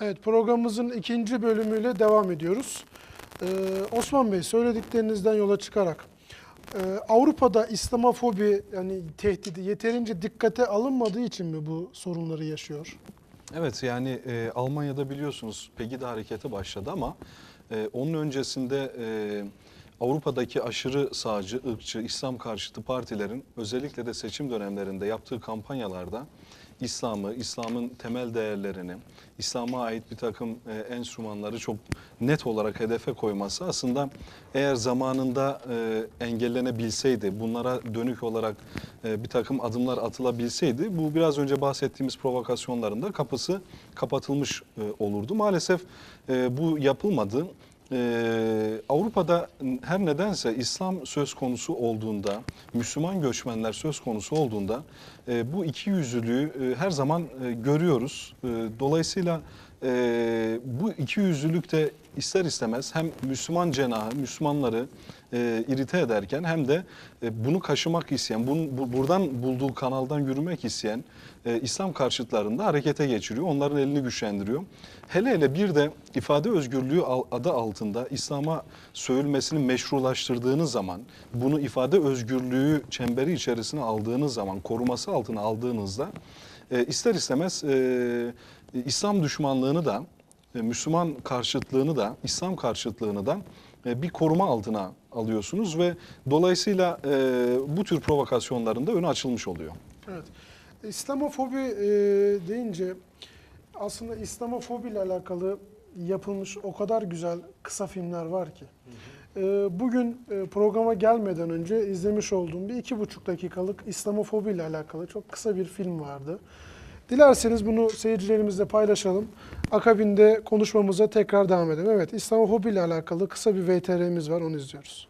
Evet programımızın ikinci bölümüyle devam ediyoruz. Ee, Osman Bey söylediklerinizden yola çıkarak e, Avrupa'da İslamofobi yani tehdidi yeterince dikkate alınmadığı için mi bu sorunları yaşıyor? Evet yani e, Almanya'da biliyorsunuz Pegida hareketi başladı ama e, onun öncesinde e, Avrupa'daki aşırı sağcı, ırkçı, İslam karşıtı partilerin özellikle de seçim dönemlerinde yaptığı kampanyalarda İslam'ı, İslam'ın temel değerlerini, İslam'a ait bir takım e, enstrümanları çok net olarak hedefe koyması aslında eğer zamanında e, engellenebilseydi, bunlara dönük olarak e, bir takım adımlar atılabilseydi bu biraz önce bahsettiğimiz provokasyonların da kapısı kapatılmış e, olurdu. Maalesef e, bu yapılmadı. Ee, Avrupa'da her nedense İslam söz konusu olduğunda, Müslüman göçmenler söz konusu olduğunda e, bu iki yüzlülüğü e, her zaman e, görüyoruz. E, dolayısıyla e, bu iki yüzlülük de ister istemez hem Müslüman cenahı, Müslümanları e, irite ederken hem de e, bunu kaşımak isteyen, bunu, bu- buradan bulduğu kanaldan yürümek isteyen e, İslam karşıtlarını da harekete geçiriyor. Onların elini güçlendiriyor. Hele hele bir de ifade özgürlüğü adı altında İslam'a sövülmesini meşrulaştırdığınız zaman, bunu ifade özgürlüğü çemberi içerisine aldığınız zaman, koruması altına aldığınızda e, ister istemez e, İslam düşmanlığını da, e, Müslüman karşıtlığını da, İslam karşıtlığını da e, bir koruma altına alıyorsunuz ve dolayısıyla e, bu tür provokasyonların da önü açılmış oluyor. Evet. İslamofobi e, deyince aslında İslamofobi ile alakalı yapılmış o kadar güzel kısa filmler var ki. E, bugün e, programa gelmeden önce izlemiş olduğum bir iki buçuk dakikalık İslamofobi ile alakalı çok kısa bir film vardı. Dilerseniz bunu seyircilerimizle paylaşalım. Akabinde konuşmamıza tekrar devam edelim. Evet, İslamofobi ile alakalı kısa bir VTR'miz var, onu izliyoruz.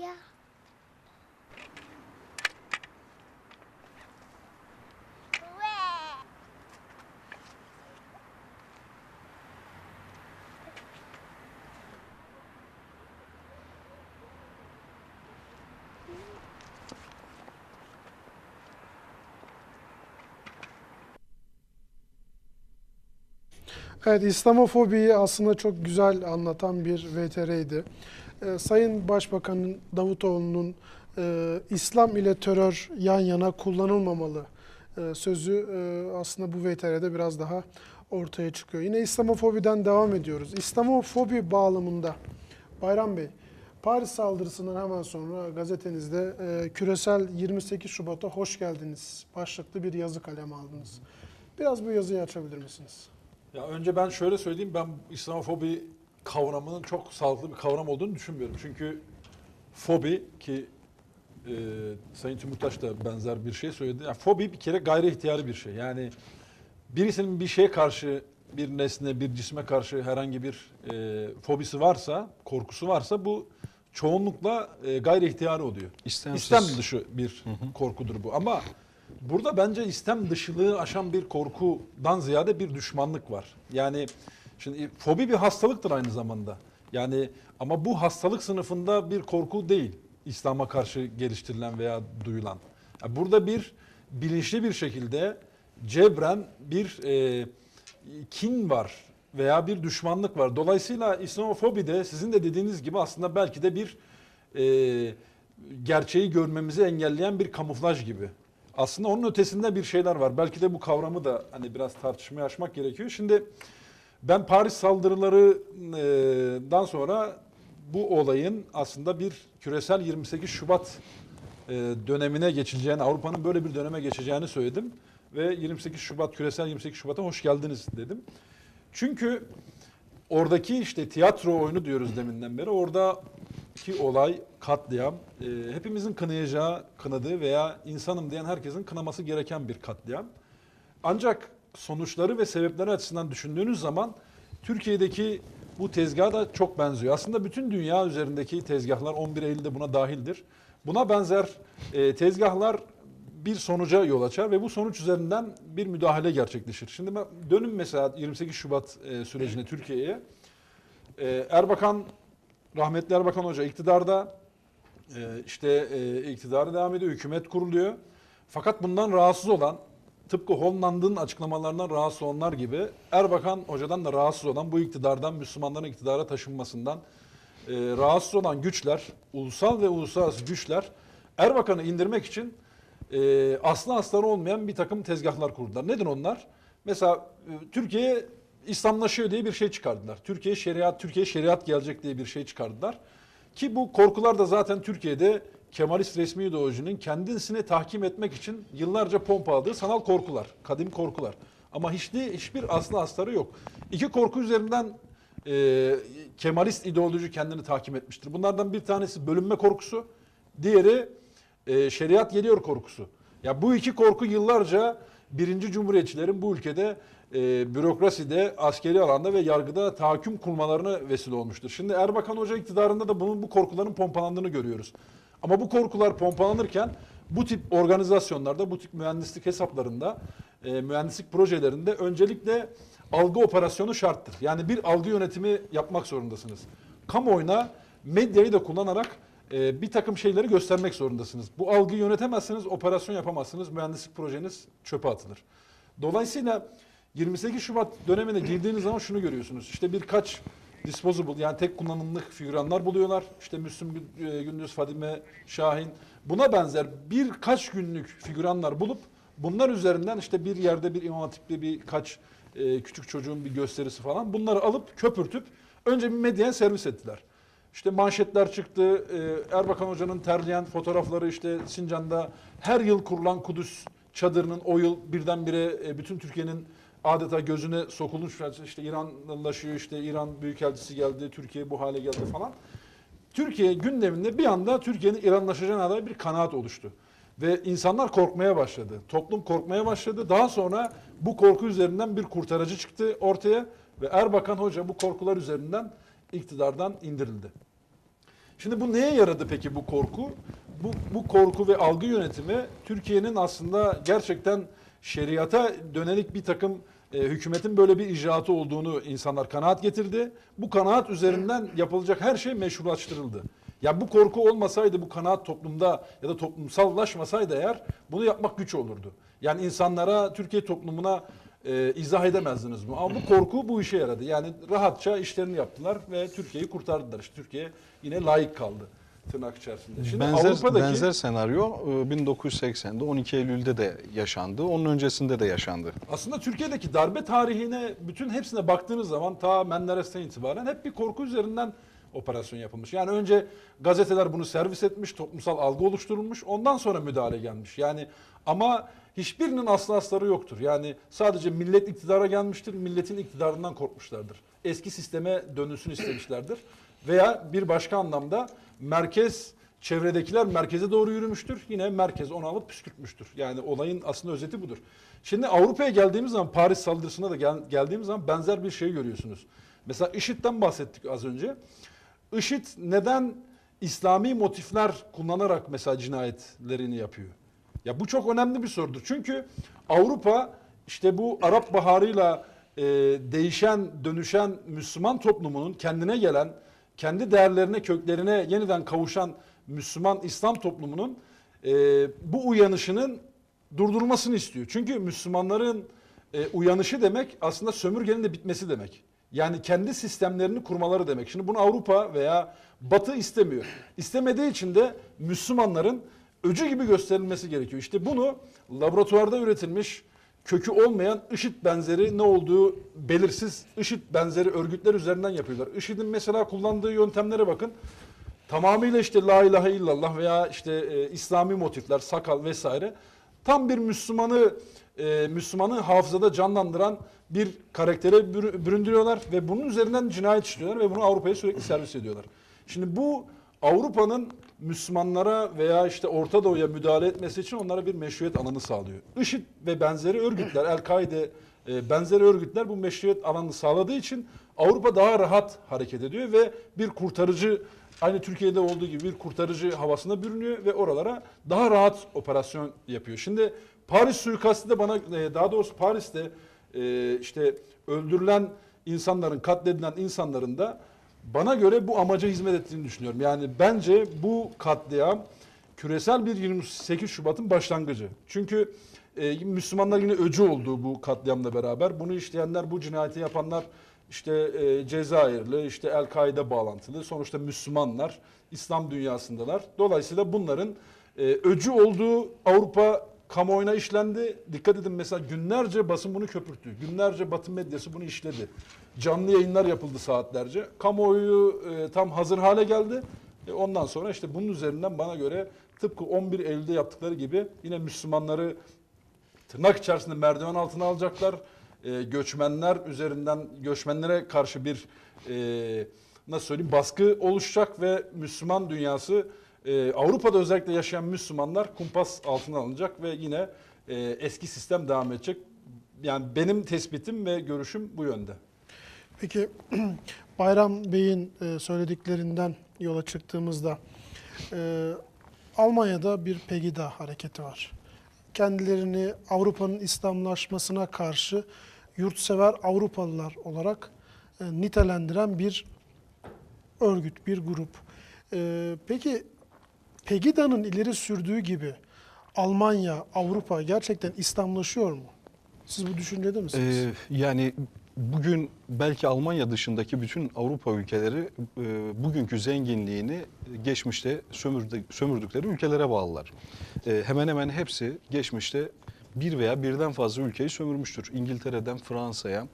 Ouais. Evet, İslamofobiyi aslında çok güzel anlatan bir VTR'ydi. Ee, Sayın Başbakanın Davutoğlu'nun e, İslam ile terör yan yana kullanılmamalı e, sözü e, aslında bu VTR'de biraz daha ortaya çıkıyor. Yine İslamofobiden devam ediyoruz. İslamofobi bağlamında Bayram Bey, Paris saldırısından hemen sonra gazetenizde e, küresel 28 Şubat'a hoş geldiniz başlıklı bir yazı kaleme aldınız. Biraz bu yazıyı açabilir misiniz? Ya önce ben şöyle söyleyeyim, ben İslamofobi kavramının çok sağlıklı bir kavram olduğunu düşünmüyorum. Çünkü fobi ki e, Sayın Timurtaş da benzer bir şey söyledi. Yani fobi bir kere gayri ihtiyari bir şey. Yani birisinin bir şeye karşı, bir nesne, bir cisme karşı herhangi bir e, fobisi varsa, korkusu varsa bu çoğunlukla e, gayri ihtiyari oluyor. İstemsiz. İstem dışı bir korkudur bu. Ama burada bence istem dışılığı aşan bir korkudan ziyade bir düşmanlık var. Yani şimdi fobi bir hastalıktır aynı zamanda. Yani ama bu hastalık sınıfında bir korku değil. İslam'a karşı geliştirilen veya duyulan. Ya burada bir bilinçli bir şekilde cebren bir e, kin var veya bir düşmanlık var. Dolayısıyla İslamofobi de sizin de dediğiniz gibi aslında belki de bir e, gerçeği görmemizi engelleyen bir kamuflaj gibi. Aslında onun ötesinde bir şeyler var. Belki de bu kavramı da hani biraz tartışmaya açmak gerekiyor. Şimdi ben Paris saldırılarından sonra bu olayın aslında bir küresel 28 Şubat e, dönemine geçileceğini, Avrupa'nın böyle bir döneme geçeceğini söyledim. Ve 28 Şubat, küresel 28 Şubat'a hoş geldiniz dedim. Çünkü oradaki işte tiyatro oyunu diyoruz deminden beri. Oradaki olay, katliam, e, hepimizin kınayacağı, kınadığı veya insanım diyen herkesin kınaması gereken bir katliam. Ancak sonuçları ve sebepleri açısından düşündüğünüz zaman Türkiye'deki bu tezgaha da çok benziyor. Aslında bütün dünya üzerindeki tezgahlar 11 Eylül'de buna dahildir. Buna benzer e, tezgahlar bir sonuca yol açar ve bu sonuç üzerinden bir müdahale gerçekleşir. Şimdi ben dönün mesela 28 Şubat e, sürecine Türkiye'ye. E, Erbakan, rahmetli Erbakan Hoca iktidarda e, işte e, iktidarı devam ediyor, hükümet kuruluyor. Fakat bundan rahatsız olan, tıpkı Holland'ın açıklamalarından rahatsız olanlar gibi Erbakan Hoca'dan da rahatsız olan bu iktidardan, Müslümanların iktidara taşınmasından e, rahatsız olan güçler, ulusal ve uluslararası güçler Erbakan'ı indirmek için e, aslı astarı olmayan bir takım tezgahlar kurdular. Nedir onlar? Mesela e, Türkiye İslamlaşıyor diye bir şey çıkardılar. Türkiye şeriat, Türkiye şeriat gelecek diye bir şey çıkardılar. Ki bu korkular da zaten Türkiye'de Kemalist resmi ideolojinin kendisini tahkim etmek için yıllarca pompaladığı sanal korkular, kadim korkular. Ama hiçbir, hiçbir aslı astarı yok. İki korku üzerinden e, Kemalist ideoloji kendini tahkim etmiştir. Bunlardan bir tanesi bölünme korkusu, diğeri e, şeriat geliyor korkusu. Ya bu iki korku yıllarca birinci cumhuriyetçilerin bu ülkede e, bürokraside, askeri alanda ve yargıda tahakküm kurmalarına vesile olmuştur. Şimdi Erbakan Hoca iktidarında da bunun bu korkuların pompalandığını görüyoruz. Ama bu korkular pompalanırken bu tip organizasyonlarda, bu tip mühendislik hesaplarında, e, mühendislik projelerinde öncelikle algı operasyonu şarttır. Yani bir algı yönetimi yapmak zorundasınız. Kamuoyuna medyayı da kullanarak e, bir takım şeyleri göstermek zorundasınız. Bu algıyı yönetemezseniz operasyon yapamazsınız. Mühendislik projeniz çöpe atılır. Dolayısıyla 28 Şubat dönemine girdiğiniz zaman şunu görüyorsunuz. İşte birkaç disposable yani tek kullanımlık figüranlar buluyorlar. İşte Müslüm e, Gündüz, Fadime Şahin. Buna benzer birkaç günlük figüranlar bulup bunlar üzerinden işte bir yerde bir imam hatipli birkaç e, küçük çocuğun bir gösterisi falan bunları alıp köpürtüp önce bir medyaya servis ettiler. İşte manşetler çıktı. Ee, Erbakan Hoca'nın terleyen fotoğrafları işte Sincan'da her yıl kurulan Kudüs çadırının o yıl birdenbire e, bütün Türkiye'nin adeta gözüne sokulmuş. İşte İranlaşıyor işte İran Büyükelçisi geldi, Türkiye bu hale geldi falan. Türkiye gündeminde bir anda Türkiye'nin İranlaşacağına dair bir kanaat oluştu. Ve insanlar korkmaya başladı. Toplum korkmaya başladı. Daha sonra bu korku üzerinden bir kurtarıcı çıktı ortaya. Ve Erbakan Hoca bu korkular üzerinden iktidardan indirildi. Şimdi bu neye yaradı peki bu korku? Bu, bu korku ve algı yönetimi Türkiye'nin aslında gerçekten şeriata dönelik bir takım e, hükümetin böyle bir icraatı olduğunu insanlar kanaat getirdi. Bu kanaat üzerinden yapılacak her şey meşrulaştırıldı. Ya bu korku olmasaydı bu kanaat toplumda ya da toplumsallaşmasaydı eğer bunu yapmak güç olurdu. Yani insanlara, Türkiye toplumuna e, izah edemezdiniz bu. Ama bu korku bu işe yaradı. Yani rahatça işlerini yaptılar ve Türkiye'yi kurtardılar. İşte Türkiye yine layık kaldı tırnak içerisinde. Şimdi benzer, Avrupa'daki benzer senaryo e, 1980'de 12 Eylül'de de yaşandı. Onun öncesinde de yaşandı. aslında Türkiye'deki darbe tarihine bütün hepsine baktığınız zaman ta Menderes'ten itibaren hep bir korku üzerinden operasyon yapılmış. Yani önce gazeteler bunu servis etmiş, toplumsal algı oluşturulmuş, ondan sonra müdahale gelmiş. Yani ama hiçbirinin aslı astarı yoktur. Yani sadece millet iktidara gelmiştir, milletin iktidarından korkmuşlardır. Eski sisteme dönülsün istemişlerdir. Veya bir başka anlamda merkez Çevredekiler merkeze doğru yürümüştür. Yine merkez onu alıp püskürtmüştür. Yani olayın aslında özeti budur. Şimdi Avrupa'ya geldiğimiz zaman Paris saldırısına da gel- geldiğimiz zaman benzer bir şey görüyorsunuz. Mesela IŞİD'den bahsettik az önce. IŞİD neden İslami motifler kullanarak mesela cinayetlerini yapıyor? Ya bu çok önemli bir sorudur. Çünkü Avrupa işte bu Arap Baharı'yla e, değişen, dönüşen Müslüman toplumunun kendine gelen, kendi değerlerine, köklerine yeniden kavuşan Müslüman İslam toplumunun e, bu uyanışının durdurulmasını istiyor. Çünkü Müslümanların e, uyanışı demek aslında sömürgenin de bitmesi demek. Yani kendi sistemlerini kurmaları demek. Şimdi bunu Avrupa veya Batı istemiyor. İstemediği için de Müslümanların öcü gibi gösterilmesi gerekiyor. İşte bunu laboratuvarda üretilmiş kökü olmayan IŞİD benzeri ne olduğu belirsiz IŞİD benzeri örgütler üzerinden yapıyorlar. IŞİD'in mesela kullandığı yöntemlere bakın. Tamamıyla işte la ilahe illallah veya işte e, İslami motifler, sakal vesaire tam bir Müslümanı e, Müslümanı hafızada canlandıran bir karaktere bürü- büründürüyorlar ve bunun üzerinden cinayet işliyorlar ve bunu Avrupa'ya sürekli servis ediyorlar. Şimdi bu Avrupa'nın Müslümanlara veya işte Orta Doğu'ya müdahale etmesi için onlara bir meşruiyet alanı sağlıyor. IŞİD ve benzeri örgütler, El-Kaide e, benzeri örgütler bu meşruiyet alanını sağladığı için Avrupa daha rahat hareket ediyor ve bir kurtarıcı aynı Türkiye'de olduğu gibi bir kurtarıcı havasına bürünüyor ve oralara daha rahat operasyon yapıyor. Şimdi Paris suikastı da bana e, daha doğrusu Paris'te e, işte öldürülen insanların, katledilen insanların da bana göre bu amaca hizmet ettiğini düşünüyorum. Yani bence bu katliam küresel bir 28 Şubat'ın başlangıcı. Çünkü e, Müslümanlar yine öcü oldu bu katliamla beraber. Bunu işleyenler, bu cinayeti yapanlar işte e, Cezayirli, işte El-Kaide bağlantılı, sonuçta Müslümanlar, İslam dünyasındalar. Dolayısıyla bunların e, öcü olduğu Avrupa kamuoyuna işlendi. Dikkat edin mesela günlerce basın bunu köpürttü. Günlerce Batı medyası bunu işledi. Canlı yayınlar yapıldı saatlerce. Kamuoyu e, tam hazır hale geldi. E, ondan sonra işte bunun üzerinden bana göre tıpkı 11 Eylül'de yaptıkları gibi yine Müslümanları tırnak içerisinde merdiven altına alacaklar. E, göçmenler üzerinden göçmenlere karşı bir e, nasıl söyleyeyim baskı oluşacak ve Müslüman dünyası e, Avrupa'da özellikle yaşayan Müslümanlar kumpas altına alınacak ve yine e, eski sistem devam edecek. Yani benim tespitim ve görüşüm bu yönde. Peki Bayram Bey'in e, söylediklerinden yola çıktığımızda e, Almanya'da bir Pegida hareketi var. Kendilerini Avrupa'nın İslamlaşmasına karşı yurtsever Avrupalılar olarak e, nitelendiren bir örgüt, bir grup. E, peki Pegida'nın ileri sürdüğü gibi Almanya, Avrupa gerçekten İslamlaşıyor mu? Siz bu düşüncede misiniz? Ee, yani bugün belki Almanya dışındaki bütün Avrupa ülkeleri e, bugünkü zenginliğini geçmişte sömürdü- sömürdükleri ülkelere bağlılar. E, hemen hemen hepsi geçmişte bir veya birden fazla ülkeyi sömürmüştür. İngiltere'den Fransa'ya,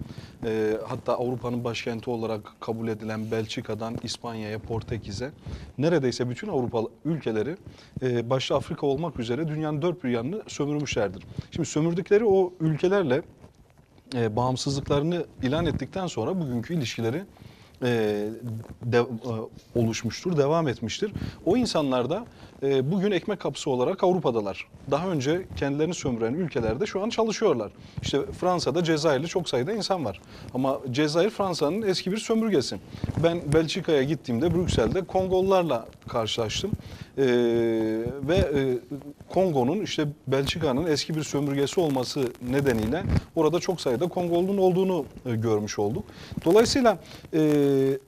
e, hatta Avrupa'nın başkenti olarak kabul edilen Belçika'dan İspanya'ya, Portekiz'e neredeyse bütün Avrupa ülkeleri e, başta Afrika olmak üzere dünyanın dört bir yanını sömürmüşlerdir. Şimdi sömürdükleri o ülkelerle e, bağımsızlıklarını ilan ettikten sonra bugünkü ilişkileri e, de- e, oluşmuştur, devam etmiştir. O insanlar da e, bugün ekmek kapısı olarak Avrupa'dalar. Daha önce kendilerini sömüren ülkelerde şu an çalışıyorlar. İşte Fransa'da Cezayirli çok sayıda insan var. Ama Cezayir Fransa'nın eski bir sömürgesi. Ben Belçika'ya gittiğimde Brüksel'de Kongollarla karşılaştım. E, ve e, Kongo'nun işte Belçika'nın eski bir sömürgesi olması nedeniyle orada çok sayıda Kongolunun olduğunu e, görmüş olduk. Dolayısıyla e,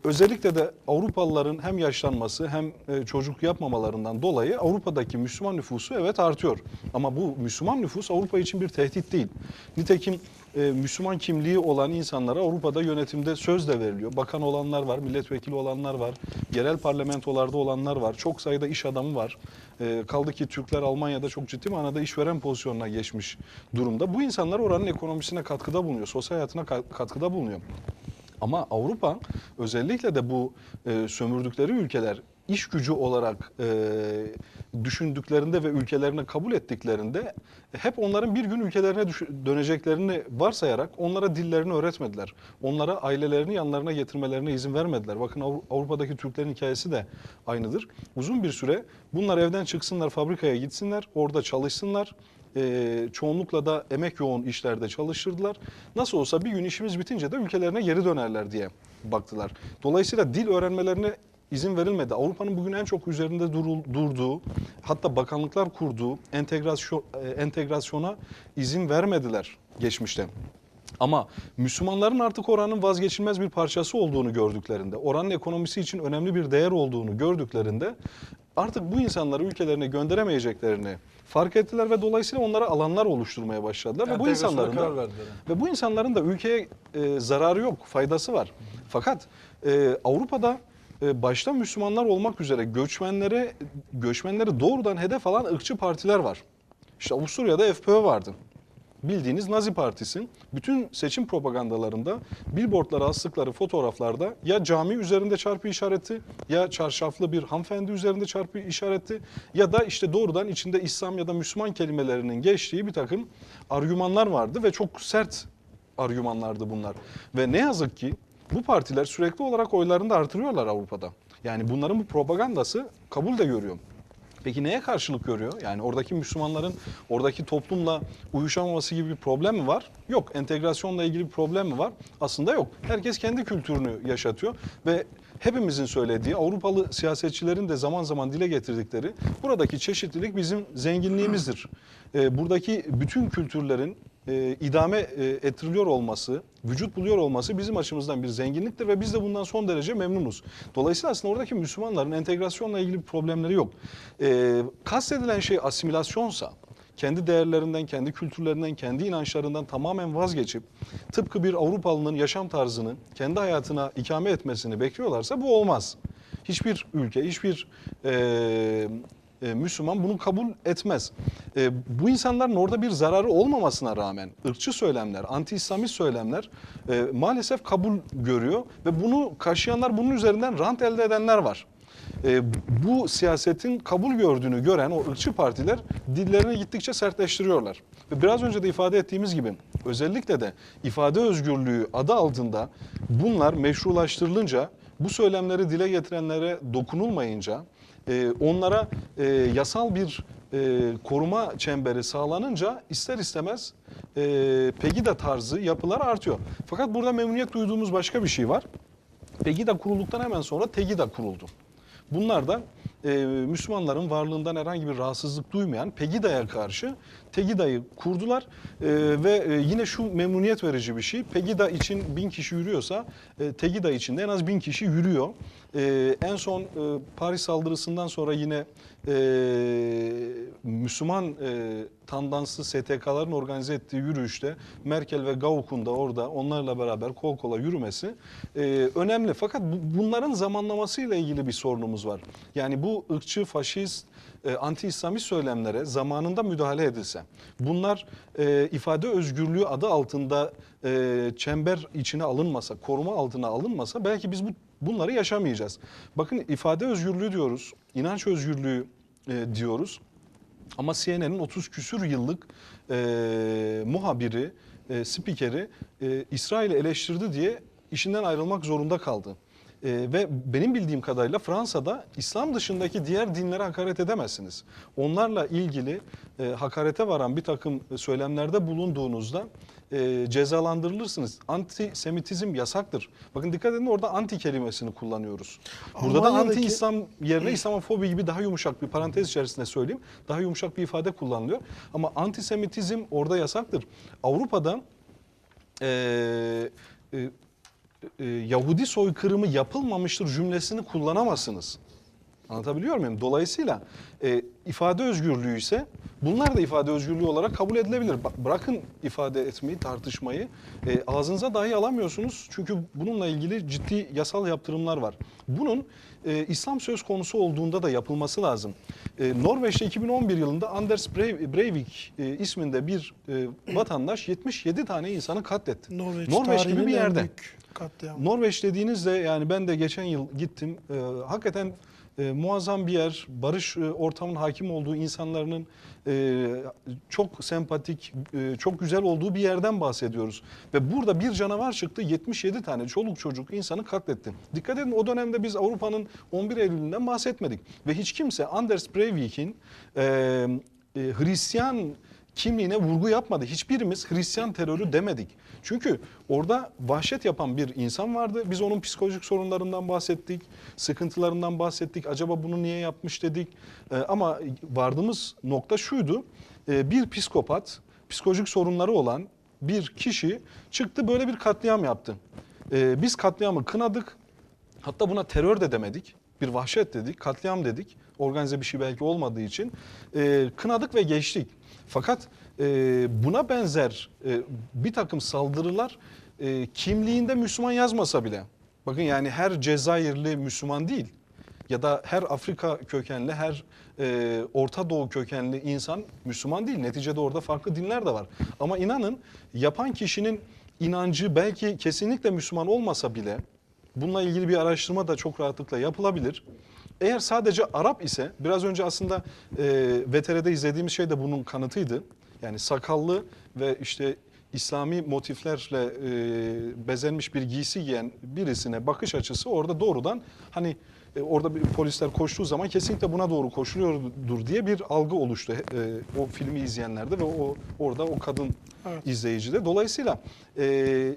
özellikle de Avrupalıların hem yaşlanması hem e, çocuk yapmamalarından dolayı Avrupa'daki Müslüman nüfusu evet artıyor. Ama bu Müslüman nüfus Avrupa için bir tehdit değil. Nitekim e, Müslüman kimliği olan insanlara Avrupa'da yönetimde söz de veriliyor. Bakan olanlar var, milletvekili olanlar var, yerel parlamentolarda olanlar var. Çok sayıda iş adamı var. E, kaldı ki Türkler Almanya'da çok ciddi manada işveren pozisyonuna geçmiş durumda. Bu insanlar oranın ekonomisine katkıda bulunuyor, sosyal hayatına ka- katkıda bulunuyor. Ama Avrupa özellikle de bu e, sömürdükleri ülkeler iş gücü olarak e, düşündüklerinde ve ülkelerine kabul ettiklerinde hep onların bir gün ülkelerine döneceklerini varsayarak onlara dillerini öğretmediler. Onlara ailelerini yanlarına getirmelerine izin vermediler. Bakın Avru- Avrupa'daki Türklerin hikayesi de aynıdır. Uzun bir süre bunlar evden çıksınlar, fabrikaya gitsinler, orada çalışsınlar. Ee, çoğunlukla da emek yoğun işlerde çalıştırdılar. Nasıl olsa bir gün işimiz bitince de ülkelerine geri dönerler diye baktılar. Dolayısıyla dil öğrenmelerine izin verilmedi. Avrupa'nın bugün en çok üzerinde durul- durduğu, hatta bakanlıklar kurduğu entegrasyon, e, entegrasyona izin vermediler geçmişte. Ama Müslümanların artık oranın vazgeçilmez bir parçası olduğunu gördüklerinde, oranın ekonomisi için önemli bir değer olduğunu gördüklerinde artık bu insanları ülkelerine gönderemeyeceklerini fark ettiler ve dolayısıyla onlara alanlar oluşturmaya başladılar ve bu insanların da ve bu insanların da ülkeye e, zararı yok, faydası var. Fakat e, Avrupa'da başta Müslümanlar olmak üzere göçmenlere göçmenleri doğrudan hedef alan ırkçı partiler var. İşte Avusturya'da FPÖ vardı. Bildiğiniz Nazi Partisi bütün seçim propagandalarında billboardlara astıkları fotoğraflarda ya cami üzerinde çarpı işareti ya çarşaflı bir hanımefendi üzerinde çarpı işareti ya da işte doğrudan içinde İslam ya da Müslüman kelimelerinin geçtiği bir takım argümanlar vardı ve çok sert argümanlardı bunlar. Ve ne yazık ki bu partiler sürekli olarak oylarını da artırıyorlar Avrupa'da. Yani bunların bu propagandası kabul de görüyor. Peki neye karşılık görüyor? Yani oradaki Müslümanların oradaki toplumla uyuşamaması gibi bir problem mi var? Yok. Entegrasyonla ilgili bir problem mi var? Aslında yok. Herkes kendi kültürünü yaşatıyor ve hepimizin söylediği, Avrupalı siyasetçilerin de zaman zaman dile getirdikleri buradaki çeşitlilik bizim zenginliğimizdir. Ee, buradaki bütün kültürlerin e, idame e, ettiriliyor olması, vücut buluyor olması bizim açımızdan bir zenginliktir ve biz de bundan son derece memnunuz. Dolayısıyla aslında oradaki Müslümanların entegrasyonla ilgili bir problemleri yok. E, kastedilen şey asimilasyonsa, kendi değerlerinden, kendi kültürlerinden, kendi inançlarından tamamen vazgeçip tıpkı bir Avrupalının yaşam tarzını kendi hayatına ikame etmesini bekliyorlarsa bu olmaz. Hiçbir ülke, hiçbir e, e, Müslüman bunu kabul etmez. E, bu insanların orada bir zararı olmamasına rağmen ırkçı söylemler, anti-İslamist söylemler e, maalesef kabul görüyor ve bunu kaşıyanlar bunun üzerinden rant elde edenler var. E, bu siyasetin kabul gördüğünü gören o ırkçı partiler dillerini gittikçe sertleştiriyorlar. Ve biraz önce de ifade ettiğimiz gibi özellikle de ifade özgürlüğü adı altında bunlar meşrulaştırılınca bu söylemleri dile getirenlere dokunulmayınca e, onlara e, yasal bir e, koruma çemberi sağlanınca ister istemez e, Pegida tarzı yapılar artıyor. Fakat burada memnuniyet duyduğumuz başka bir şey var. Pegida kurulduktan hemen sonra Tegida kuruldu. Bunlar da e, Müslümanların varlığından herhangi bir rahatsızlık duymayan Pegida'ya karşı Tegida'yı kurdular E, ve e, yine şu memnuniyet verici bir şey. Pegida için bin kişi yürüyorsa e, Tegida için de en az bin kişi yürüyor. E, en son e, Paris saldırısından sonra yine e, Müslüman e, tandanslı STK'ların organize ettiği yürüyüşte Merkel ve Gauck'un da orada onlarla beraber kol kola yürümesi e, önemli. Fakat bu- bunların zamanlamasıyla ilgili bir sorunumuz var. Yani bu ırkçı, faşist, e, anti-İslamist söylemlere zamanında müdahale edilse, bunlar e, ifade özgürlüğü adı altında e, çember içine alınmasa, koruma altına alınmasa belki biz bu bunları yaşamayacağız. Bakın ifade özgürlüğü diyoruz, inanç özgürlüğü e, diyoruz. Ama CNN'in 30 küsür yıllık e, muhabiri, e, spikeri e, İsrail'i eleştirdi diye işinden ayrılmak zorunda kaldı. E, ve benim bildiğim kadarıyla Fransa'da İslam dışındaki diğer dinlere hakaret edemezsiniz. Onlarla ilgili e, hakarete varan bir takım söylemlerde bulunduğunuzda e, cezalandırılırsınız. Antisemitizm yasaktır. Bakın dikkat edin orada anti kelimesini kullanıyoruz. Burada da Almanya'daki- anti-İslam yerine İslamofobi gibi daha yumuşak bir parantez içerisinde söyleyeyim. Daha yumuşak bir ifade kullanılıyor. Ama antisemitizm orada yasaktır. Avrupa'da e, e, e, Yahudi soykırımı yapılmamıştır cümlesini kullanamazsınız. Anlatabiliyor muyum? Dolayısıyla e, ifade özgürlüğü ise bunlar da ifade özgürlüğü olarak kabul edilebilir. Bak, bırakın ifade etmeyi, tartışmayı. E, ağzınıza dahi alamıyorsunuz. Çünkü bununla ilgili ciddi yasal yaptırımlar var. Bunun e, İslam söz konusu olduğunda da yapılması lazım. E, Norveç'te 2011 yılında Anders Breivik e, isminde bir e, vatandaş 77 tane insanı katletti. Norveç, Norveç gibi bir yerde. Norveç dediğinizde yani ben de geçen yıl gittim. Ee, hakikaten e, muazzam bir yer, barış e, ortamın hakim olduğu insanların e, çok sempatik, e, çok güzel olduğu bir yerden bahsediyoruz. Ve burada bir canavar çıktı 77 tane çoluk çocuk insanı katletti. Dikkat edin o dönemde biz Avrupa'nın 11 Eylül'ünden bahsetmedik. Ve hiç kimse Anders Breivik'in e, e, Hristiyan kimliğine vurgu yapmadı. Hiçbirimiz Hristiyan terörü demedik. Çünkü orada vahşet yapan bir insan vardı. Biz onun psikolojik sorunlarından bahsettik, sıkıntılarından bahsettik. Acaba bunu niye yapmış dedik. Ee, ama vardığımız nokta şuydu. Ee, bir psikopat, psikolojik sorunları olan bir kişi çıktı böyle bir katliam yaptı. Ee, biz katliamı kınadık. Hatta buna terör de demedik. Bir vahşet dedik, katliam dedik. Organize bir şey belki olmadığı için. Ee, kınadık ve geçtik. Fakat e, buna benzer e, bir takım saldırılar e, kimliğinde Müslüman yazmasa bile. Bakın yani her Cezayirli Müslüman değil. Ya da her Afrika kökenli, her e, Orta Doğu kökenli insan Müslüman değil. Neticede orada farklı dinler de var. Ama inanın yapan kişinin inancı belki kesinlikle Müslüman olmasa bile bununla ilgili bir araştırma da çok rahatlıkla yapılabilir. Eğer sadece Arap ise biraz önce aslında e, VTR'de izlediğimiz şey de bunun kanıtıydı. Yani sakallı ve işte İslami motiflerle e, bezenmiş bir giysi giyen birisine bakış açısı orada doğrudan hani e, orada bir polisler koştuğu zaman kesinlikle buna doğru koşuluyordur diye bir algı oluştu e, o filmi izleyenlerde ve o orada o kadın Evet. izleyicide. Dolayısıyla e,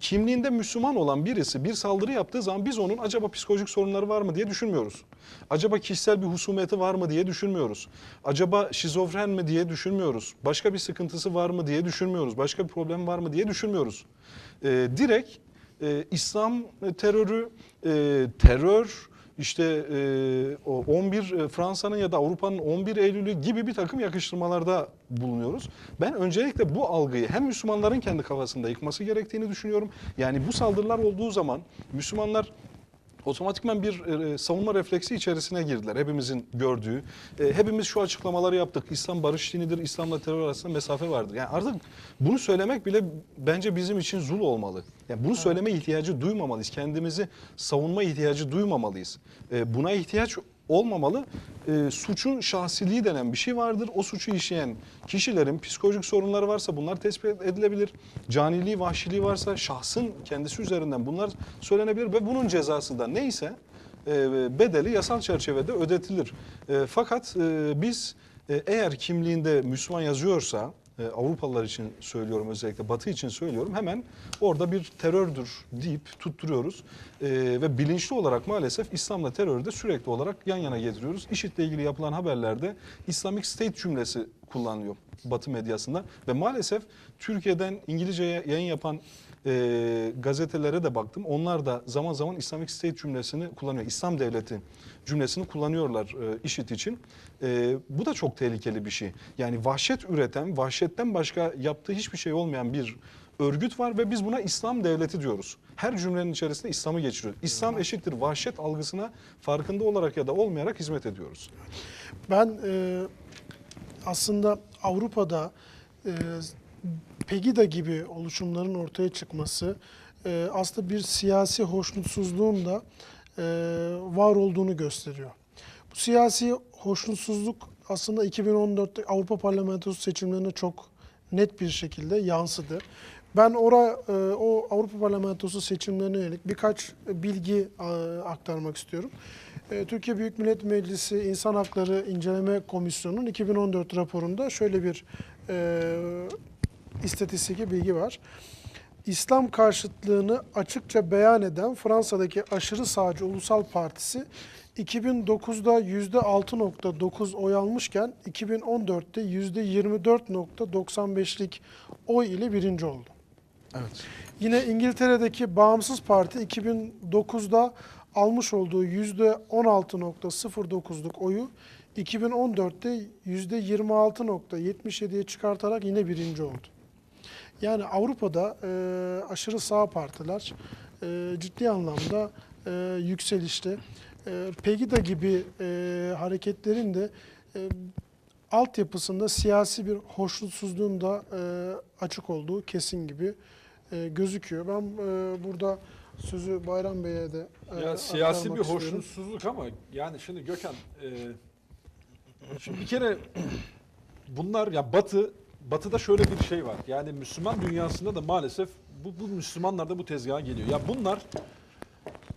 kimliğinde Müslüman olan birisi bir saldırı yaptığı zaman biz onun acaba psikolojik sorunları var mı diye düşünmüyoruz. Acaba kişisel bir husumeti var mı diye düşünmüyoruz. Acaba şizofren mi diye düşünmüyoruz. Başka bir sıkıntısı var mı diye düşünmüyoruz. Başka bir problem var mı diye düşünmüyoruz. E, direkt e, İslam terörü, e, terör, işte e, o 11 e, Fransa'nın ya da Avrupa'nın 11 Eylül'ü gibi bir takım yakıştırmalarda bulunuyoruz. Ben öncelikle bu algıyı hem Müslümanların kendi kafasında yıkması gerektiğini düşünüyorum. Yani bu saldırılar olduğu zaman Müslümanlar otomatikman bir e, savunma refleksi içerisine girdiler. Hepimizin gördüğü. E, hepimiz şu açıklamaları yaptık. İslam barış dinidir, İslam'la terör arasında mesafe vardır. Yani artık bunu söylemek bile bence bizim için zul olmalı. Yani bunu söyleme ihtiyacı duymamalıyız. Kendimizi savunma ihtiyacı duymamalıyız. E, buna ihtiyaç olmamalı. E, suçun şahsiliği denen bir şey vardır. O suçu işleyen kişilerin psikolojik sorunları varsa bunlar tespit edilebilir. Caniliği, vahşiliği varsa şahsın kendisi üzerinden bunlar söylenebilir ve bunun cezası da neyse e, bedeli yasal çerçevede ödetilir. E, fakat e, biz e, eğer kimliğinde Müslüman yazıyorsa e, Avrupalılar için söylüyorum özellikle Batı için söylüyorum hemen orada bir terördür deyip tutturuyoruz. E, ve bilinçli olarak maalesef İslam'la terörü de sürekli olarak yan yana getiriyoruz. IŞİD'le ilgili yapılan haberlerde Islamic State cümlesi kullanılıyor Batı medyasında ve maalesef Türkiye'den İngilizceye yayın yapan e, gazetelere de baktım. Onlar da zaman zaman Islamic State cümlesini kullanıyor. İslam devleti cümlesini kullanıyorlar e, IŞİD için. E, bu da çok tehlikeli bir şey. Yani vahşet üreten, vahşetten başka yaptığı hiçbir şey olmayan bir örgüt var ve biz buna İslam devleti diyoruz. Her cümlenin içerisinde İslam'ı geçiriyoruz. İslam eşittir vahşet algısına farkında olarak ya da olmayarak hizmet ediyoruz. Ben e, aslında Avrupa'da e, Pegida gibi oluşumların ortaya çıkması e, aslında bir siyasi hoşnutsuzluğun da e, var olduğunu gösteriyor. Bu siyasi hoşnutsuzluk aslında 2014'te Avrupa Parlamentosu seçimlerine çok net bir şekilde yansıdı. Ben ora e, o Avrupa Parlamentosu seçimlerine yönelik birkaç bilgi e, aktarmak istiyorum. E, Türkiye Büyük Millet Meclisi İnsan Hakları İnceleme Komisyonu'nun 2014 raporunda şöyle bir istatistik bilgi var. İslam karşıtlığını açıkça beyan eden Fransa'daki aşırı sağcı Ulusal Partisi 2009'da %6.9 oy almışken 2014'te %24.95'lik oy ile birinci oldu. Evet. Yine İngiltere'deki Bağımsız Parti 2009'da almış olduğu %16.09'luk oyu 2014'te %26.77'ye çıkartarak yine birinci oldu. Yani Avrupa'da e, aşırı sağ partiler e, ciddi anlamda e, yükselişte. E, Pegida gibi e, hareketlerin de e, altyapısında siyasi bir hoşnutsuzluğun da e, açık olduğu kesin gibi e, gözüküyor. Ben e, burada sözü Bayram Bey'e de e, Ya siyasi bir istiyorum. hoşnutsuzluk ama yani şimdi Gökhan e, şimdi bir kere bunlar ya Batı Batı'da şöyle bir şey var. Yani Müslüman dünyasında da maalesef bu, bu Müslümanlar da bu tezgaha geliyor. Ya bunlar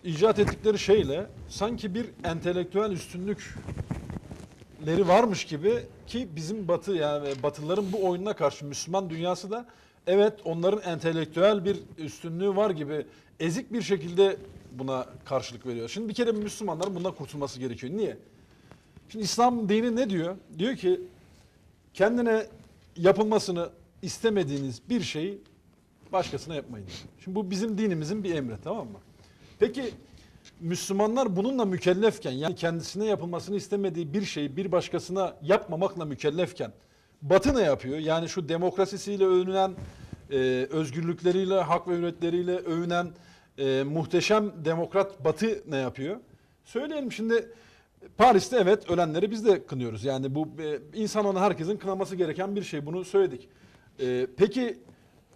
icat ettikleri şeyle sanki bir entelektüel üstünlükleri varmış gibi ki bizim Batı yani Batılıların bu oyununa karşı Müslüman dünyası da evet onların entelektüel bir üstünlüğü var gibi ezik bir şekilde buna karşılık veriyor. Şimdi bir kere Müslümanların bundan kurtulması gerekiyor. Niye? Şimdi İslam dini ne diyor? Diyor ki kendine yapılmasını istemediğiniz bir şeyi başkasına yapmayın. Şimdi bu bizim dinimizin bir emri tamam mı? Peki Müslümanlar bununla mükellefken yani kendisine yapılmasını istemediği bir şeyi bir başkasına yapmamakla mükellefken Batı ne yapıyor? Yani şu demokrasisiyle övünen, e, özgürlükleriyle, hak ve hürriyetleriyle övünen e, muhteşem demokrat Batı ne yapıyor? Söyleyelim şimdi Paris'te evet ölenleri biz de kınıyoruz. Yani bu e, insan ona herkesin kınaması gereken bir şey. Bunu söyledik. E, peki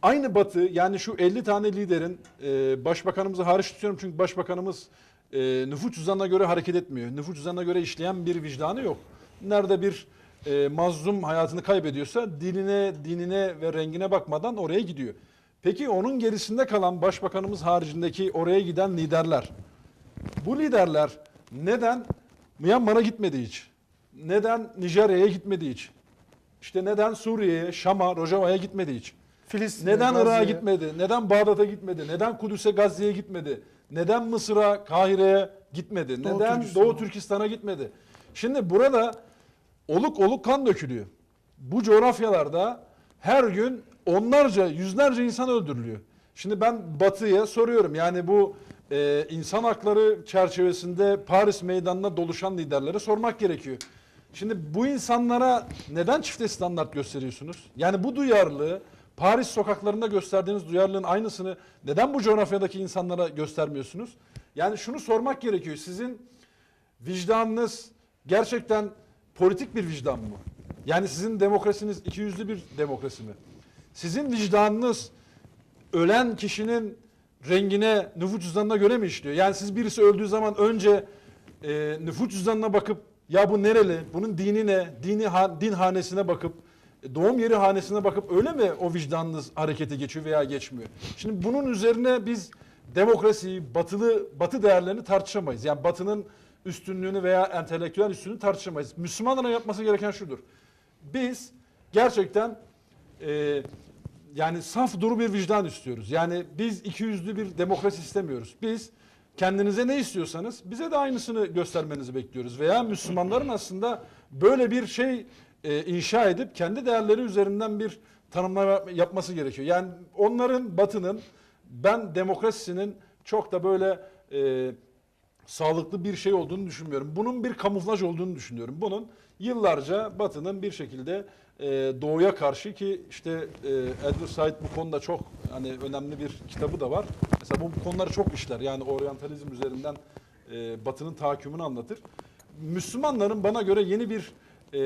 aynı Batı yani şu 50 tane liderin e, başbakanımızı hariç tutuyorum çünkü başbakanımız e, nüfus cüzdanına göre hareket etmiyor. Nüfus cüzdanına göre işleyen bir vicdanı yok. Nerede bir e, mazlum hayatını kaybediyorsa diline, dinine ve rengine bakmadan oraya gidiyor. Peki onun gerisinde kalan başbakanımız haricindeki oraya giden liderler bu liderler neden Myanmar'a gitmedi hiç? Neden Nijerya'ya gitmedi hiç? İşte neden Suriye'ye, Şam'a, Rojava'ya gitmedi hiç? Filistin'e, Neden Irak'a gitmedi? Neden Bağdat'a gitmedi? Neden Kudüs'e, Gazze'ye gitmedi? Neden Mısır'a, Kahire'ye gitmedi? Doğu Neden Türkistan'a. Doğu Türkistan'a gitmedi? Şimdi burada oluk oluk kan dökülüyor. Bu coğrafyalarda her gün onlarca, yüzlerce insan öldürülüyor. Şimdi ben Batı'ya soruyorum yani bu e, insan hakları çerçevesinde Paris meydanına doluşan liderlere sormak gerekiyor. Şimdi bu insanlara neden çifte standart gösteriyorsunuz? Yani bu duyarlılığı Paris sokaklarında gösterdiğiniz duyarlılığın aynısını neden bu coğrafyadaki insanlara göstermiyorsunuz? Yani şunu sormak gerekiyor. Sizin vicdanınız gerçekten politik bir vicdan mı? Yani sizin demokrasiniz ikiyüzlü bir demokrasi mi? Sizin vicdanınız ölen kişinin rengine, nüfus cüzdanına göre mi işliyor? Yani siz birisi öldüğü zaman önce e, nüfus cüzdanına bakıp ya bu nereli, bunun dini ne, dini ha- din hanesine bakıp e, doğum yeri hanesine bakıp öyle mi o vicdanınız harekete geçiyor veya geçmiyor? Şimdi bunun üzerine biz demokrasiyi, batılı batı değerlerini tartışamayız. Yani batının üstünlüğünü veya entelektüel üstünlüğünü tartışamayız. Müslümanların yapması gereken şudur. Biz gerçekten e, yani saf duru bir vicdan istiyoruz. Yani biz iki yüzlü bir demokrasi istemiyoruz. Biz kendinize ne istiyorsanız bize de aynısını göstermenizi bekliyoruz. Veya Müslümanların aslında böyle bir şey e, inşa edip kendi değerleri üzerinden bir tanımlama yapması gerekiyor. Yani onların batının ben demokrasisinin çok da böyle e, sağlıklı bir şey olduğunu düşünmüyorum. Bunun bir kamuflaj olduğunu düşünüyorum. Bunun yıllarca Batı'nın bir şekilde e, Doğu'ya karşı ki işte e, Edward Said bu konuda çok hani önemli bir kitabı da var. Mesela bu, bu konuları çok işler. Yani oryantalizm üzerinden e, Batı'nın tahakkümünü anlatır. Müslümanların bana göre yeni bir e,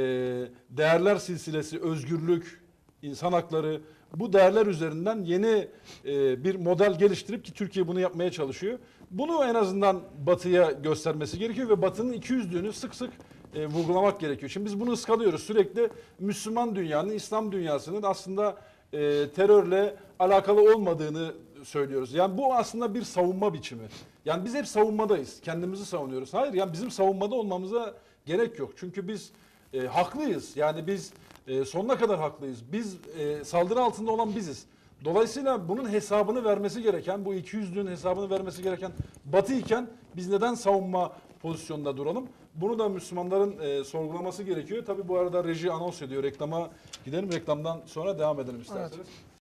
değerler silsilesi, özgürlük, insan hakları bu değerler üzerinden yeni e, bir model geliştirip ki Türkiye bunu yapmaya çalışıyor. Bunu en azından Batı'ya göstermesi gerekiyor ve Batı'nın ikiyüzlülüğünü sık sık e, vurgulamak gerekiyor. Şimdi biz bunu ıskalıyoruz sürekli Müslüman dünyanın, İslam dünyasının aslında e, terörle alakalı olmadığını söylüyoruz. Yani bu aslında bir savunma biçimi. Yani biz hep savunmadayız. Kendimizi savunuyoruz. Hayır yani bizim savunmada olmamıza gerek yok. Çünkü biz e, haklıyız. Yani biz e, sonuna kadar haklıyız. Biz e, saldırı altında olan biziz. Dolayısıyla bunun hesabını vermesi gereken, bu ikiyüzlülüğün hesabını vermesi gereken Batı iken biz neden savunma pozisyonunda duralım? Bunu da Müslümanların e, sorgulaması gerekiyor. Tabii bu arada reji anons ediyor. Reklama gidelim. Reklamdan sonra devam edelim isterseniz.